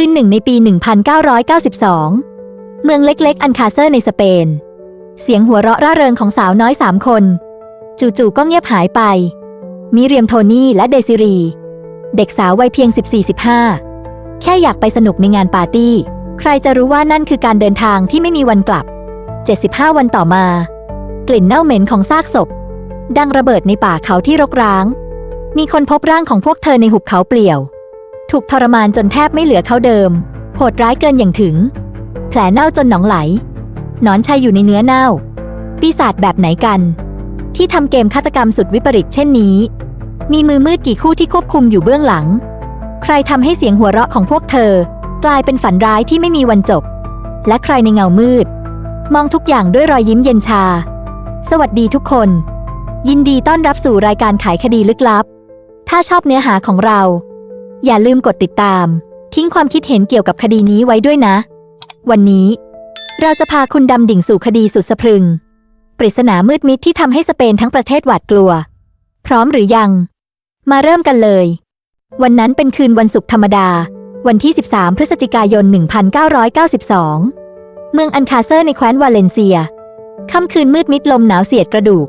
คืนหนึ่งในปี 1992 เมืองเล็กๆ อันคาเซอร์ในสเปน เสียงหัวเราะร่าเริงของสาวน้อยสามคน จู่ๆก็เงียบหายไป มิเรียมโทนี่และเดซิรี เด็กสาววัยเพียง 14-15 แค่อยากไปสนุกในงานปาร์ตี้ ใครจะรู้ว่านั่นคือการเดินทางที่ไม่มีวันกลับ 75 วันต่อมา กลิ่นเน่าเหม็นของซากศพ ดังระเบิดในป่าเขาที่รกร้าง มีคนพบร่างของพวกเธอในหุบเขาเปลี่ยว ถูกทรมานจนแทบไม่เหลือเขาเดิม โหดร้ายเกินอย่างถึง แผลเน่าจนหนองไหล หนอนชัยอยู่ในเนื้อเน่า ปีศาจแบบไหนกัน ที่ทำเกมฆาตกรรมสุดวิปริตเช่นนี้ มีมือมืดกี่คู่ที่ควบคุมอยู่เบื้องหลัง ใครทำให้เสียงหัวเราะของพวกเธอ กลายเป็นฝันร้ายที่ไม่มีวันจบ และใครในเงามืด มองทุกอย่างด้วยรอยยิ้มเย็นชา สวัสดีทุกคน ยินดีต้อนรับสู่รายการขายคดีลึกลับ ถ้าชอบเนื้อหาของเรา อย่าลืมกดติดตาม ทิ้งความคิดเห็นเกี่ยวกับคดีนี้ไว้ด้วยนะ วันนี้ เราจะพาคุณดำดิ่งสู่คดีสุดสะพรึง ปริศนามืดมิดที่ทำให้สเปนทั้งประเทศหวาดกลัว พร้อมหรือยัง มาเริ่มกันเลย วันนั้นเป็นคืนวันศุกร์ธรรมดา วันที่ 13 พฤศจิกายน 1992 เมืองอันคาเซอร์ในแคว้นวาเลนเซีย ค่ำคืนมืดมิดลมหนาวเสียดกระดูก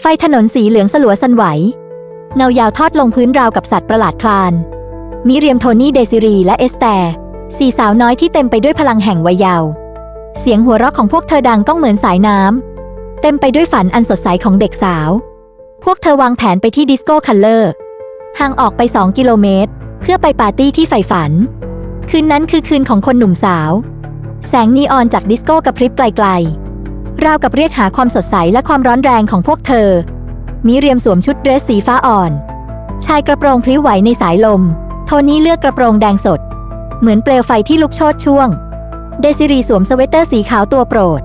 ไฟถนนสีเหลืองสลัวสันไหว เงายาวทอดลงพื้นราวกับสัตว์ประหลาดคลาน มิเรียมโทนี่เดซิรีและเอสแตร์สี่สาวน้อยที่เต็มไปด้วยพลังแห่งวัยเยาว์เสียงหัวเราะของพวกเธอดังก้องเหมือนสายน้ำเต็มไปด้วยฝันอันสดใสของเด็กสาว พวกเธอวางแผนไปที่ดิสโก้คัลเลอร์ห่างออกไป 2 กิโลเมตร เพื่อไปปาร์ตี้ที่ใฝ่ฝัน คืนนั้นคือคืนของคนหนุ่มสาว แสงนีออนจากดิสโก้กระพริบไกลๆ ราวกับเรียกหาความสดใสและความร้อนแรงของพวกเธอ มิเรียมสวมชุดเดรสสีฟ้าอ่อน ชายกระโปรงพลิ้วไหวในสายลม โทนี่เลือกกระโปรงแดงสด เหมือนเปลวไฟที่ลุกโชนช่วง เดซิรีสวมสเวตเตอร์สีขาวตัวโปรด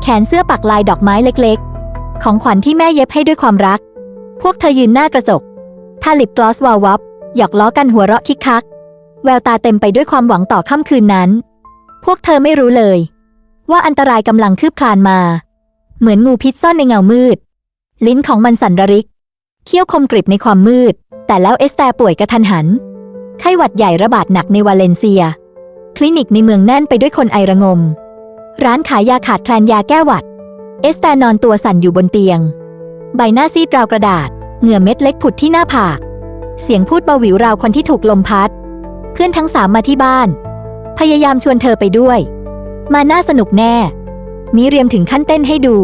แขนเสื้อปักลายดอกไม้เล็กๆ ของขวัญที่แม่เย็บให้ด้วยความรัก พวกเธอยืนหน้ากระจกทาลิปกลอสวาววับหยอกล้อกันหัวเราะคิกคัก แววตาเต็มไปด้วยความหวังต่อค่ำคืนนั้น พวกเธอไม่รู้เลย ว่าอันตรายกำลังคืบคลานมา เหมือนงูพิษซ่อนในเงามืด ลิ้นของมันสั่นระริก เขี้ยวคมกริบในความมืด แต่แล้วเอสแตร์ป่วยกระทันหัน ไข้หวัดใหญ่ระบาดหนักในวาเลนเซีย คลินิกในเมืองแน่นไปด้วยคนไอระงม ร้านขายยาขาดแคลนยาแก้หวัด เอสแตนอนตัวสั่นอยู่บนเตียง ใบหน้าซีดราวกระดาษ เหงื่อเม็ดเล็กผุดที่หน้าผาก เสียงพูดเบาหวิวราวคนที่ถูกลมพัด เพื่อนทั้งสามมาที่บ้าน พยายามชวนเธอไปด้วย มาน่าสนุกแน่มิเรียมถึงขั้นเต้นให้ดู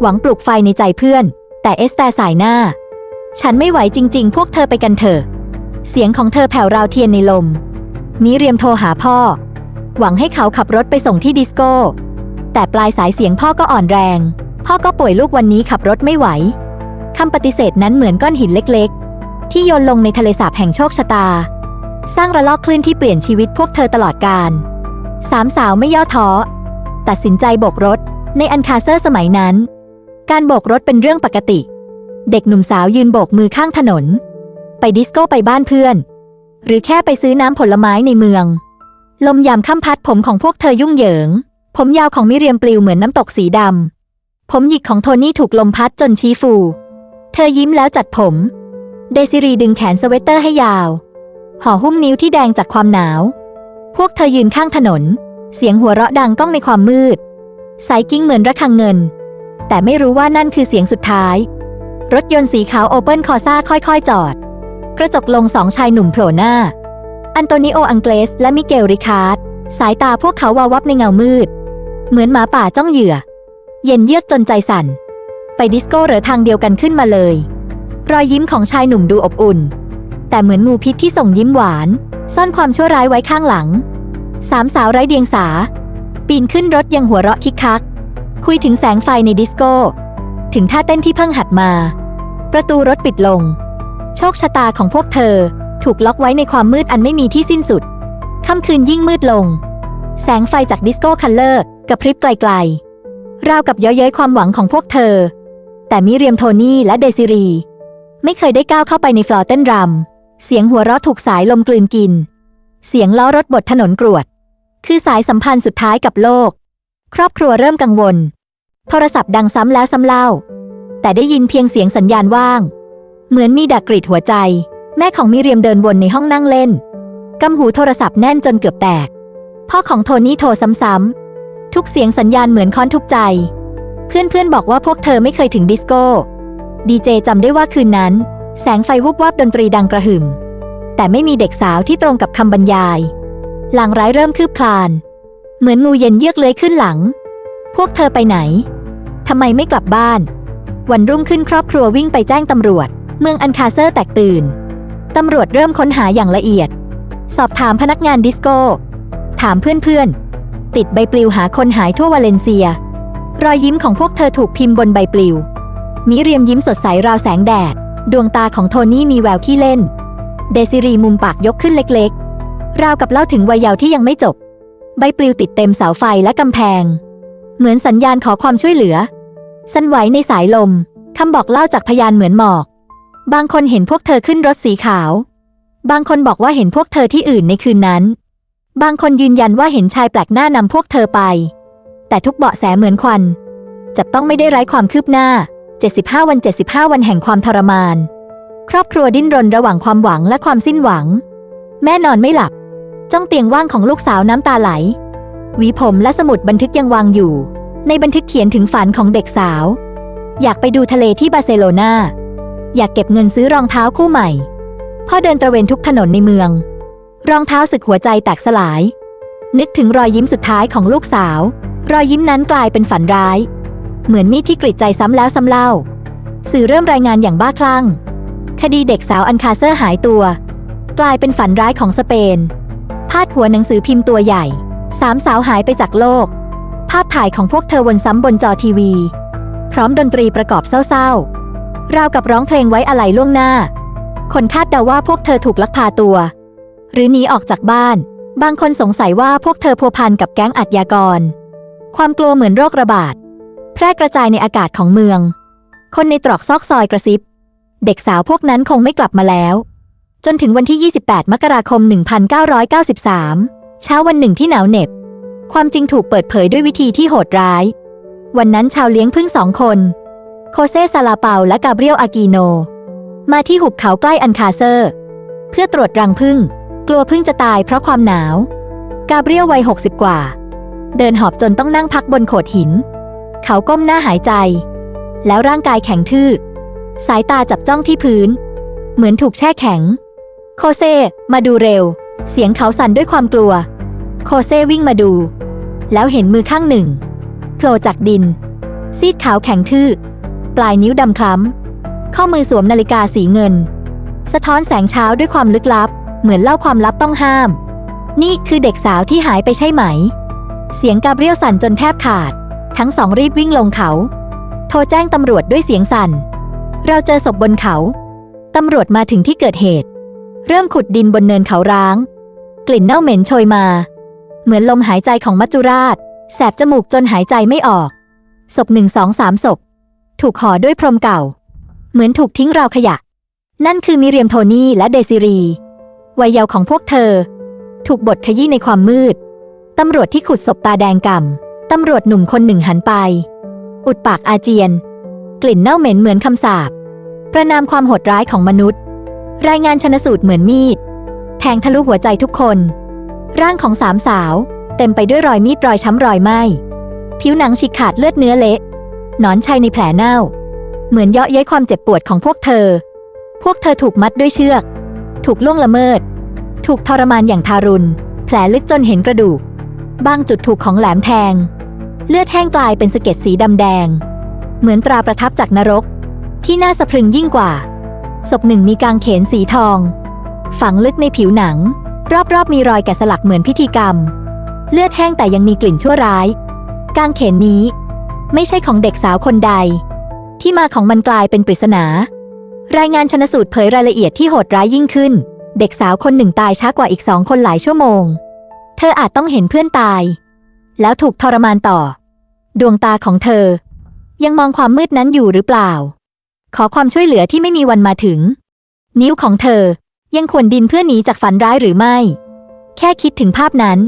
หวังปลุกไฟในใจเพื่อน แต่เอสแตสายหน้า ฉันไม่ไหวจริง ๆ พวกเธอไปกันเถอะ เสียงของเธอแผ่วราวเทียนในลม มิเรียมโทรหาพ่อ หวังให้เขาขับรถไปส่งที่ดิสโก้ แต่ปลายสายเสียงพ่อก็อ่อนแรง พ่อก็ป่วยลูกวันนี้ขับรถไม่ไหว คำปฏิเสธนั้นเหมือนก้อนหินเล็กๆ ที่โยนลงในทะเลสาบแห่งโชคชะตา สร้างระลอกคลื่นที่เปลี่ยนชีวิตพวกเธอตลอดกาลสามสาวไม่ย่อท้อ ตัดสินใจโบกรถ ในอันคาเซอร์สมัยนั้น การโบกรถเป็นเรื่องปกติ เด็กหนุ่มสาวยืนโบกมือข้างถนน ไปดิสโก้ไปบ้านเพื่อน หรือแค่ไปซื้อน้ำผลไม้ในเมือง ลมยามค่ำพัดผมของพวกเธอยุ่งเหยิง ผมยาวของมิเรียมปลิวเหมือนน้ำตกสีดำ ผมหยิกของโทนี่ถูกลมพัดจนชี้ฟู เธอยิ้มแล้วจัดผม เดซิรีดึงแขนสเวตเตอร์ให้ยาว ห่อหุ้มนิ้วที่แดงจากความหนาว พวกเธอยืนข้างถนน เสียงหัวเราะดังก้องในความมืด สายกิ้งเหมือนระฆังเงิน แต่ไม่รู้ว่านั่นคือเสียงสุดท้าย รถยนต์สีขาวโอเปิลคอซ่าค่อยๆ จอด กระจกลงสองชายหนุ่มโผล่หน้า อันโตนิโออังเกลสและมิเกลริคาร์ดสายตาพวกเขาวาววับในเงามืด เหมือนหมาป่าจ้องเหยื่อ เย็นเยือกจนใจสั่น ไปดิสโก้เหรือทางเดียวกันขึ้นมาเลย รอยยิ้มของชายหนุ่มดูอบอุ่น แต่เหมือนงูพิษที่ส่งยิ้มหวาน ซ่อนความชั่วร้ายไว้ข้างหลัง สามสาวไร้เดียงสา ปีนขึ้นรถยังหัวเราะคิกคัก คุยถึงแสงไฟในดิสโก้ ถึงท่าเต้นที่เพิ่งหัดมา ประตูรถปิดลง โชคชะตาของพวกเธอถูกล็อกไว้ในความมืดอันไม่มีที่สิ้นสุด ค่ำคืนยิ่งมืดลง แสงไฟจากดิสโก้คัลเลอร์กระพริบไกลๆ ราวกับเย้อย้ยความหวังของพวกเธอ แต่มิเรียมโทนี่และเดซิรี ไม่เคยได้ก้าวเข้าไปในฟลอร์เต้นรำ เสียงหัวเราะถูกสายลมกลืนกิน เสียงล้อรถบดถนนกรวด คือสายสัมพันธ์สุดท้ายกับโลก ครอบครัวเริ่มกังวล โทรศัพท์ดังซ้ำแล้วซ้ำเล่า แต่ได้ยินเพียงเสียงสัญญาณว่าง เหมือนมีดักกรีดหัวใจ แม่ของมิเรียมเดินวนในห้องนั่งเล่นกำหูโทรศัพท์แน่นจนเกือบแตก พ่อของโทนี่โทรซ้ำๆ ทุกเสียงสัญญาณเหมือนค้อนทุกใจ เพื่อนๆบอกว่าพวกเธอไม่เคยถึงดิสโก้ ดีเจจำได้ว่าคืนนั้น แสงไฟวุบวับดนตรีดังกระหึ่ม แต่ไม่มีเด็กสาวที่ตรงกับคำบรรยายลางร้ายเริ่มคืบคลาน เหมือนงูเย็นเยือกเลื้อยขึ้นหลัง พวกเธอไปไหนทำไมไม่กลับบ้าน วันรุ่งขึ้นครอบครัววิ่งไปแจ้งตำรวจ เมืองอันคาเซอร์แตกตื่น ตำรวจเริ่มค้นหาอย่างละเอียด สอบถามพนักงานดิสโก้ ถามเพื่อนๆ ติดใบปลิวหาคนหายทั่ววาเลนเซีย รอยยิ้มของพวกเธอถูกพิมพ์บนใบปลิว มิเรียมยิ้มสดใสราวแสงแดด ดวงตาของโทนี่มีแววขี้เล่น เดซิรีมุมปากยกขึ้นเล็กๆ ราวกับเล่าถึงวัยเยาว์ที่ยังไม่จบ ใบปลิวติดเต็มเสาไฟและกำแพง เหมือนสัญญาณขอความช่วยเหลือ สั่นไหวในสายลมคำบอกเล่าจากพยานเหมือนหมอก บางคนเห็นพวกเธอขึ้นรถสีขาว บางคนบอกว่าเห็นพวกเธอที่อื่นในคืนนั้น บางคนยืนยันว่าเห็นชายแปลกหน้านำพวกเธอไป แต่ทุกเบาะแสเหมือนควัน จับต้องไม่ได้ไร้ความคืบหน้า 75 วัน 75 วันแห่งความทรมาน ครอบครัวดิ้นรนระหว่างความหวังและความสิ้นหวัง แม่นอนไม่หลับ จ้องเตียงว่างของลูกสาวน้ำตาไหล หวีผมและสมุดบันทึกยังวางอยู่ ในบันทึกเขียนถึงฝันของเด็กสาว อยากไปดูทะเลที่บาร์เซโลนา อยากเก็บเงินซื้อรองเท้าคู่ใหม่ พ่อเดินตระเวนทุกถนนในเมือง รองเท้าสึกหัวใจแตกสลาย นึกถึงรอยยิ้มสุดท้ายของลูกสาว รอยยิ้มนั้นกลายเป็นฝันร้าย เหมือนมีดที่กรีดใจซ้ำแล้วซ้ำเล่า สื่อเริ่มรายงานอย่างบ้าคลั่ง คดีเด็กสาวอันคาเซอร์หายตัว กลายเป็นฝันร้ายของสเปน พาดหัวหนังสือพิมพ์ตัวใหญ่สามสาวหายไปจากโลก ภาพถ่ายของพวกเธอวนซ้ำบนจอทีวี พร้อมดนตรีประกอบเศร้าๆ ราวกับร้องเพลงไว้อะไรล่วงหน้า คนคาดเดาว่าพวกเธอถูกลักพาตัว หรือหนีออกจากบ้าน บางคนสงสัยว่าพวกเธอพัวพันกับแก๊งอัจยากร ความกลัวเหมือนโรคระบาด แพร่กระจายในอากาศของเมือง คนในตรอกซอกซอยกระซิบ เด็กสาวพวกนั้นคงไม่กลับมาแล้ว จนถึงวันที่ 28 มกราคม 1993 เช้าวันหนึ่งที่หนาวเหน็บ ความจริงถูกเปิดเผยด้วยวิธีที่โหดร้าย วันนั้นชาวเลี้ยงพึ่งสองคน โคเซซาลาเปาและกาเบรียลอากีโน มาที่หุบเขาใกล้อันคาเซอร์ เพื่อตรวจรังพึ่ง กลัวพึ่งจะตายเพราะความหนาว กาเบรียลวัย60กว่า เดินหอบจนต้องนั่งพักบนโขดหิน เขาก้มหน้าหายใจ แล้วร่างกายแข็งทื่อ สายตาจับจ้องที่พื้น เหมือนถูกแช่แข็ง โคเซ มาดูเร็ว เสียงเขาสั่นด้วยความกลัว โคเซวิ่งมาดู แล้วเห็นมือข้างหนึ่งโผล่จากดิน ซีดขาวแข็งทื่อ ปลายนิ้วดำคล้ำ ข้อมือสวมนาฬิกาสีเงิน สะท้อนแสงเช้าด้วยความลึกลับ เหมือนเล่าความลับต้องห้าม นี่คือเด็กสาวที่หายไปใช่ไหม เสียงกาเบรียลสั่นจนแทบขาด ทั้งสองรีบวิ่งลงเขา โทรแจ้งตำรวจด้วยเสียงสั่น เราเจอศพบนเขา ตำรวจมาถึงที่เกิดเหตุ เริ่มขุดดินบนเนินเขาร้าง กลิ่นเน่าเหม็นโชยมา เหมือนลมหายใจของมัจจุราช แสบจมูกจนหายใจไม่ออกศพหนึ่งสองสามศพ ถูกห่อด้วยพรมเก่า เหมือนถูกทิ้งราวขยะ นั่นคือมิเรียมโทนี่และเดซิรี วัยเยาว์ของพวกเธอ ถูกบดขยี้ในความมืด ตำรวจที่ขุดศพตาแดงก่ำ ตำรวจหนุ่มคนหนึ่งหันไป อุดปากอาเจียน กลิ่นเน่าเหม็นเหมือนคำสาป ประนามความโหดร้ายของมนุษย์ รายงานชนสูตรเหมือนมีด แทงทะลุหัวใจทุกคน ร่างของสามสาว เต็มไปด้วยรอยมีดรอยช้ำรอยไหม้ผิวหนังฉีกขาดเลือดเนื้อเละ นอนชัยในแผลเน่า เหมือนเยาะเย้ยความเจ็บปวดของพวกเธอ พวกเธอถูกมัดด้วยเชือก ถูกล่วงละเมิด ถูกทรมานอย่างทารุณ แผลลึกจนเห็นกระดูก บางจุดถูกของแหลมแทง เลือดแห้งกลายเป็นสะเก็ดสีดำแดง เหมือนตราประทับจากนรก ที่น่าสะพรึงยิ่งกว่า ศพหนึ่งมีกางเขนสีทอง ฝังลึกในผิวหนัง รอบๆมีรอยแกะสลักเหมือนพิธีกรรม เลือดแห้งแต่ยังมีกลิ่นชั่วร้าย กางเขนนี้ ไม่ใช่ของเด็กสาวคนใด ที่มาของมันกลายเป็นปริศนา รายงานชนสูตรเผยรายละเอียดที่โหดร้ายยิ่งขึ้น เด็กสาวคนหนึ่งตายช้ากว่าอีกสองคนหลายชั่วโมง เธออาจต้องเห็นเพื่อนตาย แล้วถูกทรมานต่อ ดวงตาของเธอ ยังมองความมืดนั้นอยู่หรือเปล่า ขอความช่วยเหลือที่ไม่มีวันมาถึง นิ้วของเธอยังขวนดินเพื่อหนีจากฝันร้ายหรือไม่ แค่คิดถึงภาพนั้น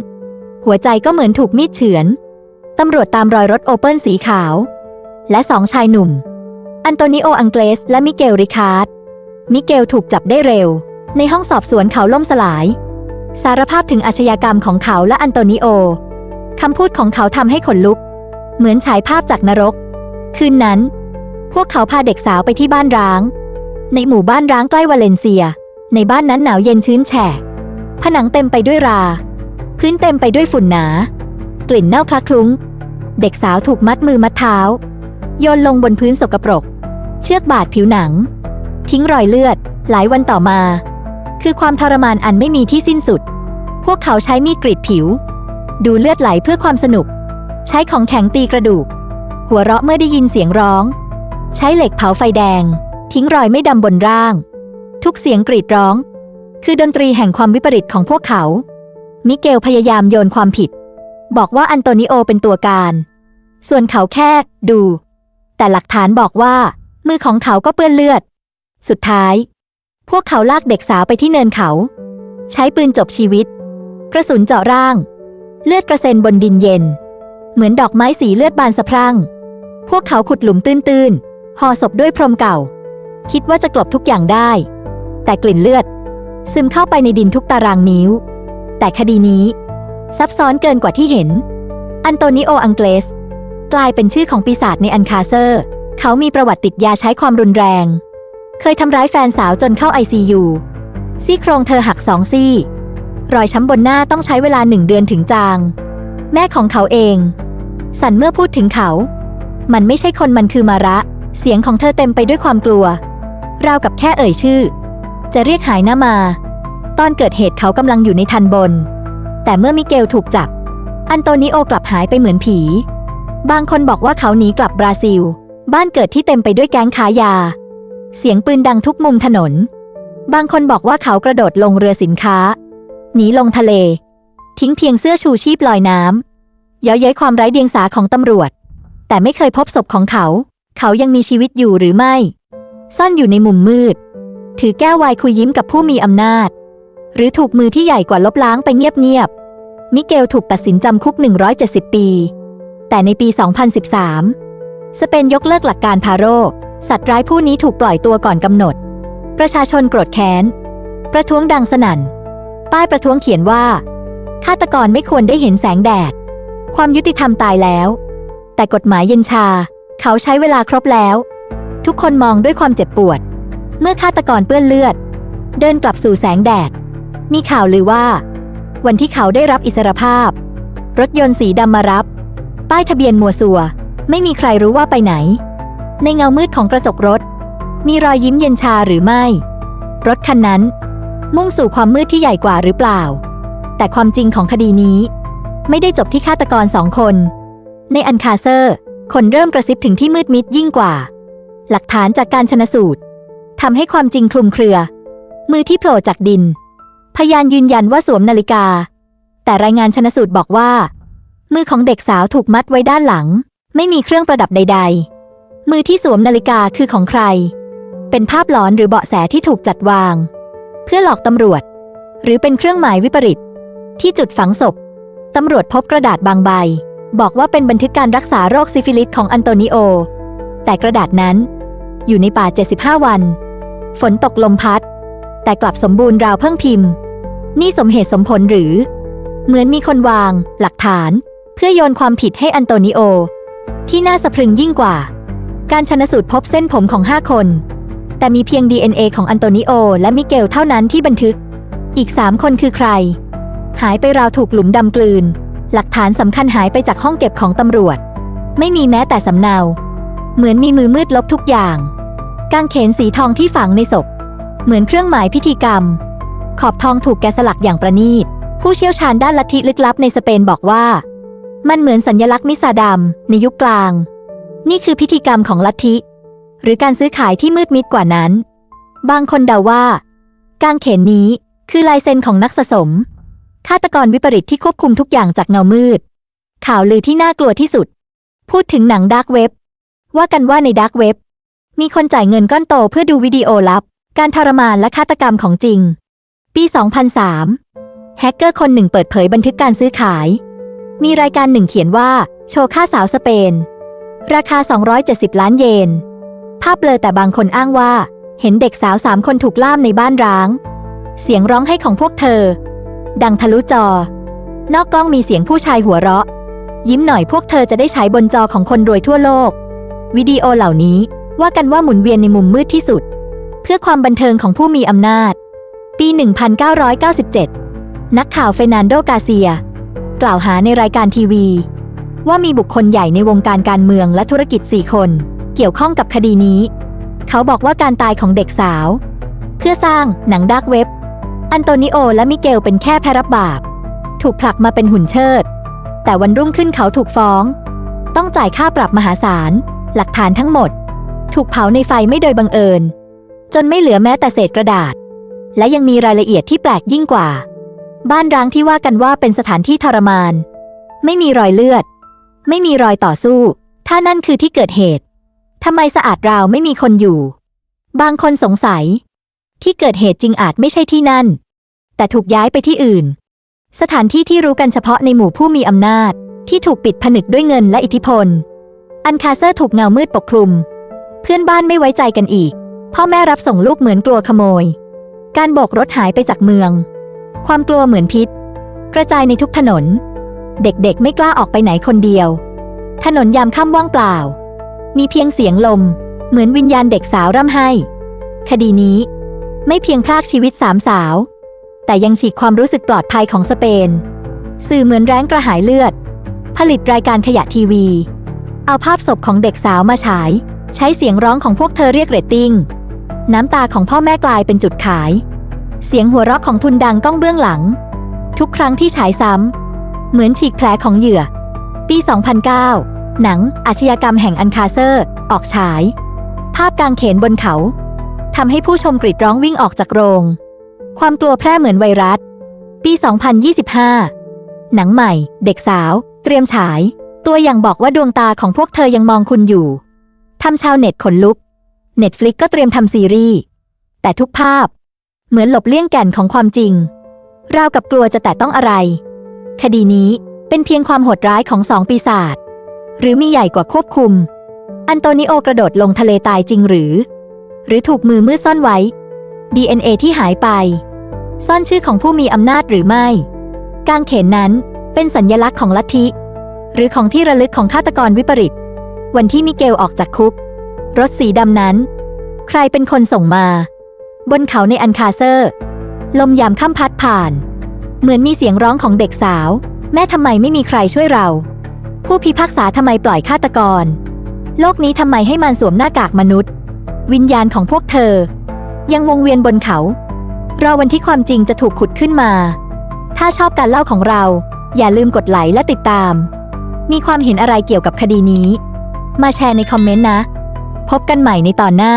หัวใจก็เหมือนถูกมีดเฉือน ตำรวจตามรอยรถโอเปิลสีขาว และสองชายหนุ่ม อันโตนิโอ อังเกลส และมิเกล ริคาร์ด มิเกลถูกจับได้เร็ว ในห้องสอบสวนเขาล่มสลาย สารภาพถึงอาชญากรรมของเขาและอันโตนิโอ คำพูดของเขาทำให้ขนลุก เหมือนฉายภาพจากนรก คืนนั้น พวกเขาพาเด็กสาวไปที่บ้านร้าง ในหมู่บ้านร้างใกล้วาเลนเซีย ในบ้านนั้นหนาวเย็นชื้นแฉะ ผนังเต็มไปด้วยรา พื้นเต็มไปด้วยฝุ่นหนา ลิ่นเน่าคละคลุ้ง เด็กสาวถูกมัดมือมัดเท้า โยนลงบนพื้นสกปรก เชือกบาดผิวหนัง ทิ้งรอยเลือด หลายวันต่อมา คือความทรมานอันไม่มีที่สิ้นสุด พวกเขาใช้มีดกรีดผิว ดูเลือดไหลเพื่อความสนุก ใช้ของแข็งตีกระดูก หัวเราะเมื่อได้ยินเสียงร้อง ใช้เหล็กเผาไฟแดง ทิ้งรอยไม่ดำบนร่าง ทุกเสียงกรีดร้อง คือดนตรีแห่งความวิปริตของพวกเขา มิเกลพยายามโยนความผิด บอกว่าอันโตนิโอเป็นตัวการ ส่วนเขาแค่ดู แต่หลักฐานบอกว่า มือของเขาก็เปื้อนเลือด สุดท้าย พวกเขาลากเด็กสาวไปที่เนินเขา ใช้ปืนจบชีวิต กระสุนเจาะร่าง เลือดกระเซ็นบนดินเย็น เหมือนดอกไม้สีเลือดบานสะพรั่ง พวกเขาขุดหลุมตื้นๆห่อศพด้วยพรมเก่า คิดว่าจะกลบทุกอย่างได้ แต่กลิ่นเลือด ซึมเข้าไปในดินทุกตารางนิ้ว แต่คดีนี้ ซับซ้อนเกินกว่าที่เห็น อันโตนิโออังเกลส กลายเป็นชื่อของปีศาจในอันคาเซอร์ เขามีประวัติติดยาใช้ความรุนแรง เคยทำร้ายแฟนสาวจนเข้า ICU ซี่โครงเธอหักสองซี่ รอยช้ำบนหน้าต้องใช้เวลาหนึ่งเดือนถึงจาง แม่ของเขาเอง สั่นเมื่อพูดถึงเขา มันไม่ใช่คนมันคือมาระ เสียงของเธอเต็มไปด้วยความกลัว ราวกับแค่เอ่ยชื่อ จะเรียกหายหน้ามา ตอนเกิดเหตุเขากำลังอยู่ในทันบน แต่เมื่อมิเกลถูกจับ อันโตนิโอกลับหายไปเหมือนผี บางคนบอกว่าเขาหนีกลับบราซิล บ้านเกิดที่เต็มไปด้วยแก๊งค้ายา เสียงปืนดังทุกมุมถนน บางคนบอกว่าเขากระโดดลงเรือสินค้า หนีลงทะเล ทิ้งเพียงเสื้อชูชีพลอยน้ำเย้อเย้ยความไร้เดียงสาของตำรวจ แต่ไม่เคยพบศพของเขา เขายังมีชีวิตอยู่หรือไม่ ซ่อนอยู่ในมุมมืด ถือแก้วไวน์คุยยิ้มกับผู้มีอำนาจ หรือถูกมือที่ใหญ่กว่าลบล้างไปเงียบๆ มิเกลถูกตัดสินจำคุก 170 ปี แต่ในปี 2013 สเปนยกเลิกหลักการพาโร สัตว์ร้ายผู้นี้ถูกปล่อยตัวก่อนกำหนด ประชาชนโกรธแค้น ประท้วงดังสนั่น ป้ายประท้วงเขียนว่าฆาตกรไม่ควรได้เห็นแสงแดด ความยุติธรรมตายแล้ว แต่กฎหมายเย็นชา เขาใช้เวลาครบแล้ว ทุกคนมองด้วยความเจ็บปวด เมื่อฆาตกรเปื้อนเลือด เดินกลับสู่แสงแดด มีข่าวลือว่า วันที่เขาได้รับอิสรภาพ รถยนต์สีดำมารับ ป้ายทะเบียนมัวซัว ไม่มีใครรู้ว่าไปไหน ในเงามืดของกระจกรถ มีรอยยิ้มเย็นชาหรือไม่ รถคันนั้น มุ่งสู่ความมืดที่ใหญ่กว่าหรือเปล่า แต่ความจริงของคดีนี้ ไม่ได้จบที่ฆาตกรสองคน ในอันคาเซอร์ คนเริ่มกระซิบถึงที่มืดมิดยิ่งกว่า หลักฐานจากการชนสูตรทำให้ความจริงคลุมเครือ มือที่โผล่จากดิน พยานยืนยันว่าสวมนาฬิกา แต่รายงานชนสูตรบอกว่า มือของเด็กสาวถูกมัดไว้ด้านหลัง ไม่มีเครื่องประดับใด ๆ มือที่สวมนาฬิกาคือของใคร เป็นภาพหลอนหรือเบาะแสที่ถูกจัดวาง เพื่อหลอกตำรวจ หรือเป็นเครื่องหมายวิปริต ที่จุดฝังศพตำรวจพบกระดาษบางใบ บอกว่าเป็นบันทึกการรักษาโรคซิฟิลิสของอันโตนิโอ แต่กระดาษนั้น อยู่ในป่า 75 วัน ฝนตกลมพัด แต่กลับสมบูรณ์ราวเพิ่งพิมพ์ นี่สมเหตุสมผลหรือ เหมือนมีคนวาง หลักฐาน เพื่อโยนความผิดให้อันโตนิโอ ที่น่าสะพรึงยิ่งกว่า การชนสูตรพบเส้นผมของ 5 คน แต่มีเพียง DNA ของอันโตนิโอ และมิเกลเท่านั้นที่บันทึก อีก3คนคือใคร หายไปราวถูกหลุมดำกลืน หลักฐานสำคัญหายไปจากห้องเก็บของตำรวจ ไม่มีแม้แต่สำเนา เหมือนมีมือมืดลบทุกอย่างกางเขนสีทองที่ฝังในศพ เหมือนเครื่องหมายพิธีกรรม ขอบทองถูกแกะสลักอย่างประณีต ผู้เชี่ยวชาญด้านลัทธิลึกลับในสเปนบอกว่า มันเหมือนสัญลักษณ์มิซาดำในยุคกลาง นี่คือพิธีกรรมของลัทธิ หรือการซื้อขายที่มืดมิดกว่านั้น บางคนเดาว่า กางเขนนี้คือลายเซ็นของนักสะสมฆาตกรวิปริตที่ควบคุมทุกอย่างจากเงามืด ข่าวลือที่น่ากลัวที่สุด พูดถึงหนังดาร์กเว็บว่ากันว่าในดาร์กเว็บมีคนจ่ายเงินก้อนโตเพื่อดูวิดีโอลับ การทรมานและฆาตกรรมของจริง ปี 2003 แฮกเกอร์คนหนึ่งเปิดเผยบันทึกการซื้อขาย มีรายการหนึ่งเขียนว่า โชว์ค่าสาวสเปน ราคา 270 ล้านเยน ภาพเบลอแต่บางคนอ้างว่า เห็นเด็กสาวสามคนถูกล่ามในบ้านร้าง เสียงร้องไห้ของพวกเธอ ดังทะลุจอ นอกกล้องมีเสียงผู้ชายหัวเราะ ยิ้มหน่อยพวกเธอจะได้ใช้บนจอของคนรวยทั่วโลก วิดีโอเหล่านี้ว่ากันว่าหมุนเวียนในมุมมืดที่สุด เพื่อความบันเทิงของผู้มีอำนาจ ปี 1997 นักข่าวเฟนันโดกาเซีย กล่าวหาในรายการทีวี ว่ามีบุคคลใหญ่ในวงการการเมืองและธุรกิจ 4 คน เกี่ยวข้องกับคดีนี้ เขาบอกว่าการตายของเด็กสาว เพื่อสร้างหนังดาร์กเว็บ อันโตนิโอและมิเกลเป็นแค่แพรับบาป ถูกผลักมาเป็นหุ่นเชิด แต่วันรุ่งขึ้นเขาถูกฟ้อง ต้องจ่ายค่าปรับมหาศาล หลักฐานทั้งหมด ถูกเผาในไฟไม่โดยบังเอิญ จนไม่เหลือแม้แต่เศษกระดาษ และยังมีรายละเอียดที่แปลกยิ่งกว่า บ้านร้างที่ว่ากันว่าเป็นสถานที่ทรมาน ไม่มีรอยเลือด ไม่มีรอยต่อสู้ ถ้านั่นคือที่เกิดเหตุทำไมสะอาดราวไม่มีคนอยู่ บางคนสงสัย ที่เกิดเหตุจริงอาจไม่ใช่ที่นั่น แต่ถูกย้ายไปที่อื่น สถานที่ที่รู้กันเฉพาะในหมู่ผู้มีอำนาจ ที่ถูกปิดผนึกด้วยเงินและอิทธิพล อันคาเซอร์ถูกเงามืดปกคลุม เพื่อนบ้านไม่ไว้ใจกันอีก พ่อแม่รับส่งลูกเหมือนกลัวขโมย การโบกรถหายไปจากเมือง ความกลัวเหมือนพิษ กระจายในทุกถนน เด็กๆ ไม่กล้าออกไปไหนคนเดียว ถนนยามค่ำว่างเปล่า มีเพียงเสียงลม เหมือนวิญญาณเด็กสาวร่ำไห้ คดีนี้ ไม่เพียงพรากชีวิตสามสาว แต่ยังฉีกความรู้สึกปลอดภัยของสเปน สื่อเหมือนแร้งกระหายเลือด ผลิตรายการขยะทีวี เอาภาพศพของเด็กสาวมาฉาย ใช้เสียงร้องของพวกเธอเรียกเรตติ้ง น้ำตาของพ่อแม่กลายเป็นจุดขาย เสียงหัวเราะของทุนดังก้องเบื้องหลัง ทุกครั้งที่ฉายซ้ำ เหมือนฉีกแผลของเหยื่อ ปี 2009 หนัง อาชญากรรมแห่งอันคาเซอร์ ออกฉาย ภาพกางเขนบนเขาทำให้ผู้ชมกรีดร้องวิ่งออกจากโรง ความกลัวแพร่เหมือนไวรัส ปี 2025 หนังใหม่ เด็กสาว เตรียมฉาย ตัวอย่างบอกว่าดวงตาของพวกเธอยังมองคุณอยู่ทำชาวเน็ตขนลุก เน็ตฟลิกก็เตรียมทำซีรีส์ แต่ทุกภาพ เหมือนหลบเลี่ยงแก่นของความจริง ราวกับกลัวจะแตะต้องอะไร คดีนี้เป็นเพียงความโหดร้ายของสองปีศาจหรือมีใหญ่กว่าควบคุม อันโตนิโอกระโดดลงทะเลตายจริงหรือ หรือถูกมือมืดซ่อนไว้ DNA ที่หายไป ซ่อนชื่อของผู้มีอำนาจหรือไม่ กางเขนนั้นเป็นสัญญลักษณ์ของลัทธิ หรือของที่ระลึกของฆาตกรวิปริต วันที่มิเกลออกจากคุก รถสีดำนั้น ใครเป็นคนส่งมา บนเขาในอันคาเซอร์ ลมยามค่ำพัดผ่าน เหมือนมีเสียงร้องของเด็กสาว แม่ทำไมไม่มีใครช่วยเรา ผู้พิพากษาทำไมปล่อยฆาตกร โลกนี้ทำไมให้มันสวมหน้ากากมนุษย์ วิญญาณของพวกเธอ ยังวงเวียนบนเขารอวันที่ความจริงจะถูกขุดขึ้นมา ถ้าชอบการเล่าของเรา อย่าลืมกดไลค์และติดตาม มีความเห็นอะไรเกี่ยวกับคดีนี้ มาแชร์ในคอมเมนต์นะ พบกันใหม่ในตอนหน้า